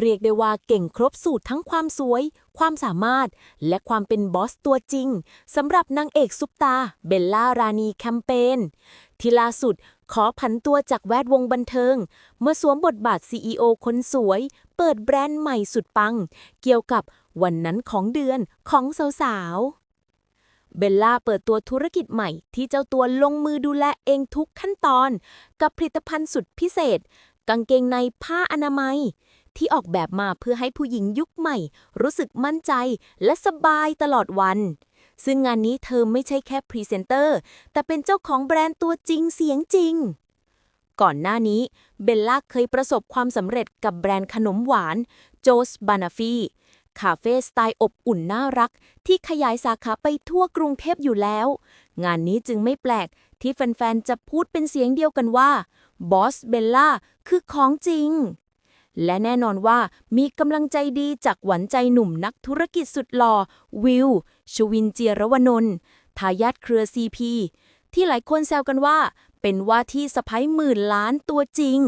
เรียกได้ว่าเก่งครบสูตรทั้งความสวย ความสามารถ และความเป็นบอสตัวจริงสำหรับนางเอกซุปตา เบลล่ารานีแคมเปญที่ล่าสุดขอผันตัวจากแวดวงบันเทิง เมื่อสวมบทบาท CEO คนสวย เปิดแบรนด์ใหม่สุดปัง เกี่ยวกับวันนั้นของเดือนของสาวๆเบลล่าเปิดตัวธุรกิจใหม่ที่เจ้าตัวลงมือดูแลเองทุกขั้นตอน กับผลิตภัณฑ์สุดพิเศษ กางเกงในผ้าอนามัย ที่ออกแบบมาเพื่อให้ผู้หญิงยุคใหม่ รู้สึกมั่นใจและสบายตลอดวัน ซึ่งงานนี้เธอไม่ใช่แค่พรีเซนเตอร์ แต่เป็นเจ้าของแบรนด์ตัวจริงเสียงจริง ก่อนหน้านี้เบลล่าเคยประสบความสำเร็จกับแบรนด์ขนมหวานโจสบานาฟีคาเฟ่สไตล์อบอุ่นน่ารัก ที่ขยายสาขาไปทั่วกรุงเทพอยู่แล้ว งานนี้จึงไม่แปลกที่แฟน ๆ จะพูดเป็นเสียงเดียวกันว่าบอสเบลล่าคือของจริง และแน่นอนว่ามีกำลังใจดีจากหวานใจหนุ่มนักธุรกิจสุดหล่อวิว ชวินเจียรวนนท์ทายาทเครือซีพีที่หลายคนแซวกันว่า เป็นว่าที่สะพ้ยหมื่นล้านตัวจริง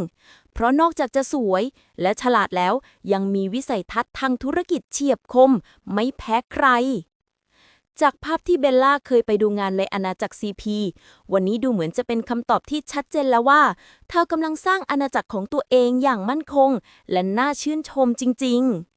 เพราะนอกจากจะสวยและฉลาดแล้วยังมีวิสัยทัศน์ทางธุรกิจเฉียบคม ไม่แพ้ใคร จากภาพที่เบลล่าเคยไปดูงานในอาณาจักรซีพีวันนี้ดูเหมือนจะเป็นคำตอบที่ชัดเจนแล้วว่า เธอกำลังสร้างอาณาจักรของตัวเองอย่างมั่นคง และน่าชื่นชมจริง ๆ